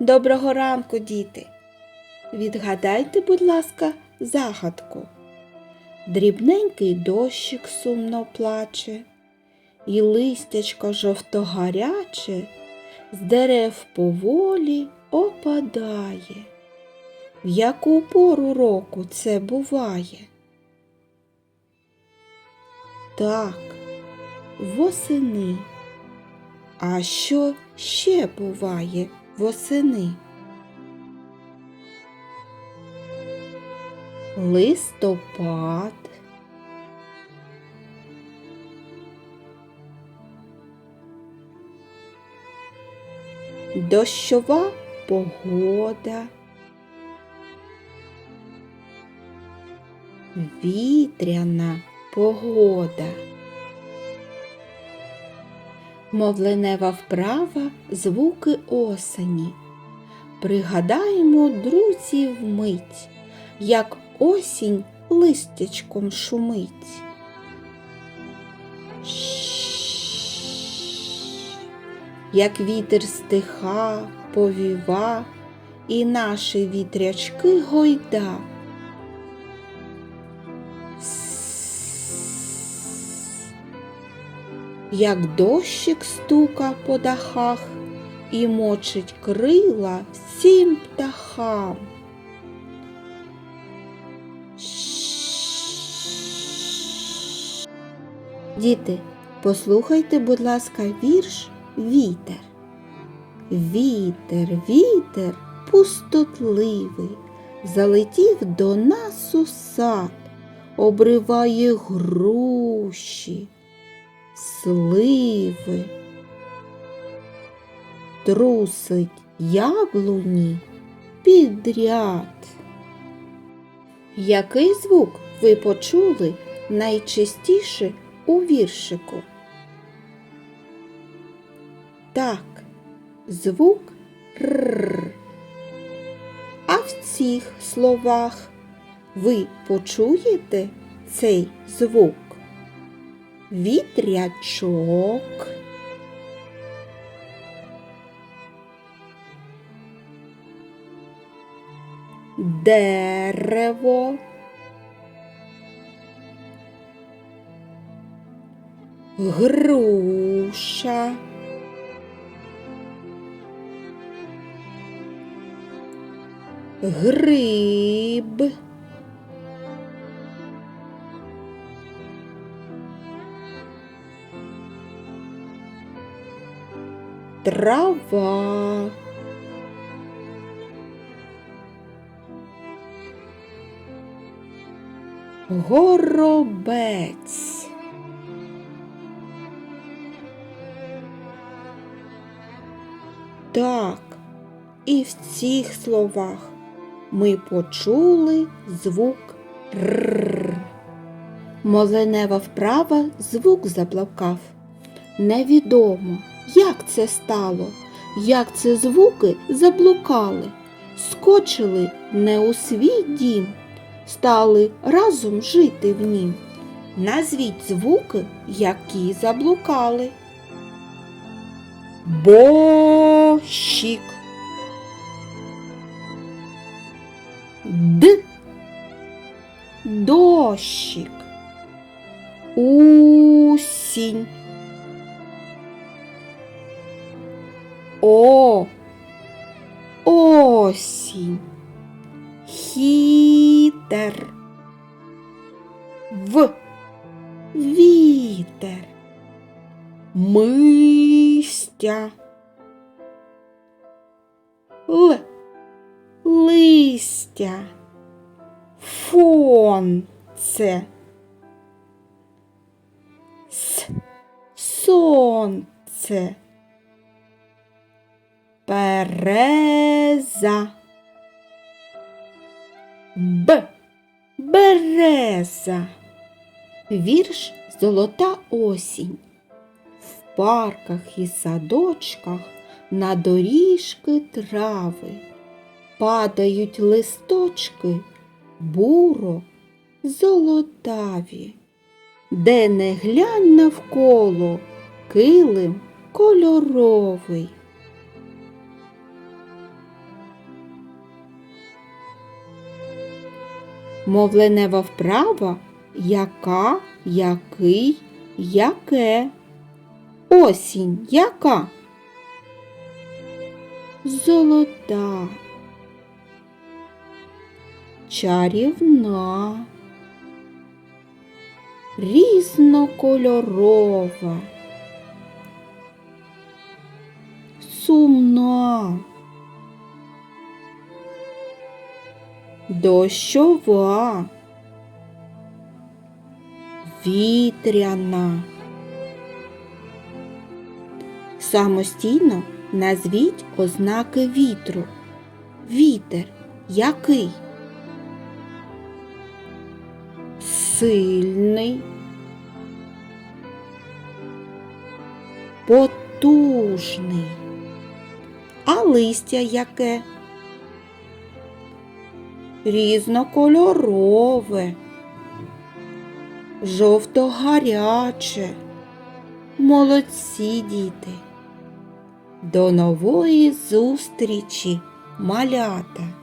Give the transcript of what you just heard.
Доброго ранку, діти. Відгадайте, будь ласка, загадку. Дрібненький дощик сумно плаче, і листячко жовтогаряче з дерев поволі опадає. В яку пору року це буває? Так, восени. А що ще буває восени? Листопад. Дощова погода. Вітряна погода. Мовленева вправа звуки осені. Пригадаємо, друзі, вмить, як осінь листячком шумить. Як вітер стиха, повіва, і наші вітрячки гойда. Як дощик стука по дахах і мочить крила всім птахам. Діти, послухайте, будь ласка, вірш Вітер. Вітер, вітер пустотливий, залетів до нас у сад, обриває груші, сливи, трусить яблуні підряд. Який звук ви почули найчастіше у віршику? Так, звук р. А в цих словах ви почуєте цей звук? Вітрячок. Дерево. Груша. Гриб. Трава. Горобець. Так, і в цих словах ми почули звук р. Моленева вправа звук заплакав. Невідомо, як це стало, як це звуки заблукали, скочили не у свій дім, стали разом жити в нім. Назвіть звуки, які заблукали. Бощик. Д. Дощик. Усінь. О. Осінь. Хітер. В. Вітер. Мистя. Л. Листя. Фонце. С. Сонце. Береза. Б. Береза. Вірш Золота осінь. В парках і садочках на доріжки трави падають листочки буро золотаві, де не глянь навколо килим кольоровий. Мовленева вправа яка, який, яке. Осінь яка? Золота. Чарівна. Різнокольорова. Сумна. Дощова. Вітряна. Самостійно назвіть ознаки вітру. Вітер який? Сильний, потужний. А листя яке? Різнокольорове, жовто-гаряче. Молодці діти. До нової зустрічі, малята!